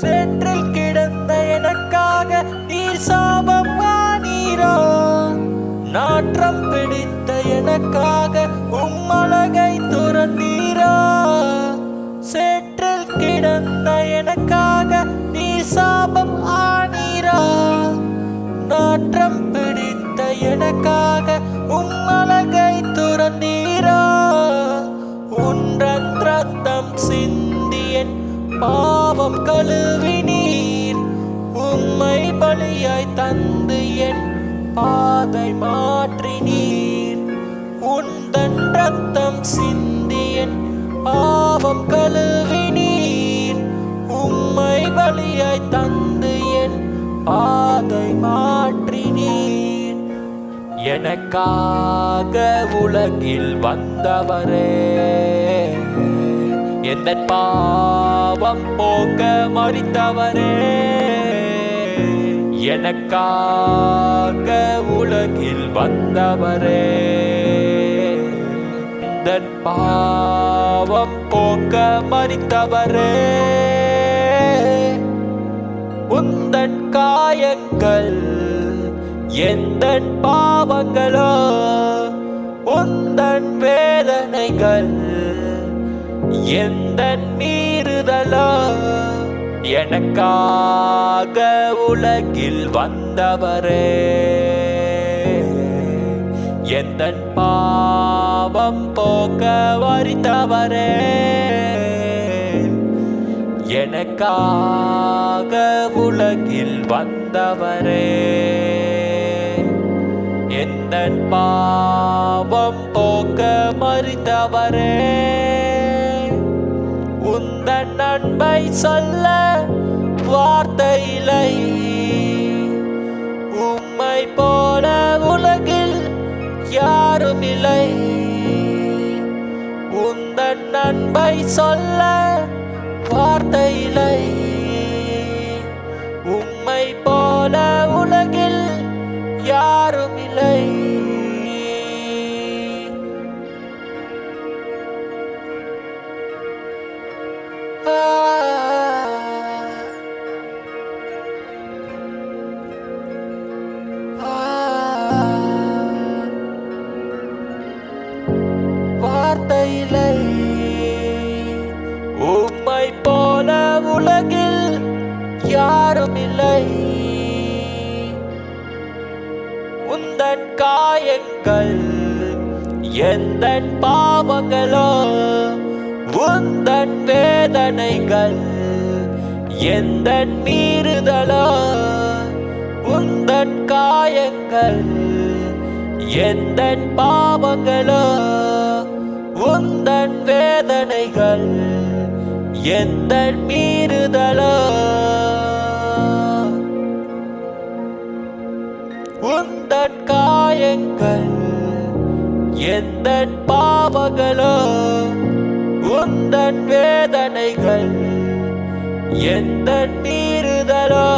சேற்றில் கிடந்த எனக்காக நீர் சாபம் ஆனீரோ நாற்றம் பிடித்த எனக்காக உம்மழகை துறந்தீரா? சேற்றில் கிடந்த எனக்காக நீர் சாபம் ஆனீரா நாற்றம் பிடித்த எனக்காக உம்மழகை துறந்தீரா? உன்றன் ரத்தம் சிந்தியன் பா பாவம் கழுவினீர். உம்மை பலியாய் தந்து என் பாதை மாற்றினீர். உந்தன் ரத்தம் சிந்தியன் பாவம் கழுவினீர். உம்மை பலியாய் தந்து என் பாதை மாற்றினீர். எனக்காக உலகில் வந்தவரே. எந்த பாவம் போக்க மறித்தவரே. எனக்காக உலகில் வந்தவரே. தன் பாவம் போக்க மறித்தவரே. உந்தன் காயங்கள் எந்த பாவங்களோ உந்தன் வேதனைகள் எந்த நீருதலா எனக்காக உலகில் வந்தவரே. எந்த பாவம் போக்க வரித்தவரே. எனக்காக உலகில் வந்தவரே. எந்த பாவம் போக்க மறித்தவரே. சொல்ல வார்த்தை இல்லை உம்மை போல உலகில் யாரும் இல்லை. உந்தன் நண்பை சொல்ல வார்த்தை இல்லை உம்மை போல உலக யாரும் இல்லை உந்தன் காயங்கள் எந்த பாவங்களோ உந்தன் வேதனைகள் எந்த மீறுதலோ உந்தன் காயங்கள் எந்த பாவங்களோ உந்தன் வேதனைகள் எந்த மீறுதலோ. எந்த காயங்கள் எந்த பாவங்களோ உந்தன் வேதனைகள் எந்த நீருதலோ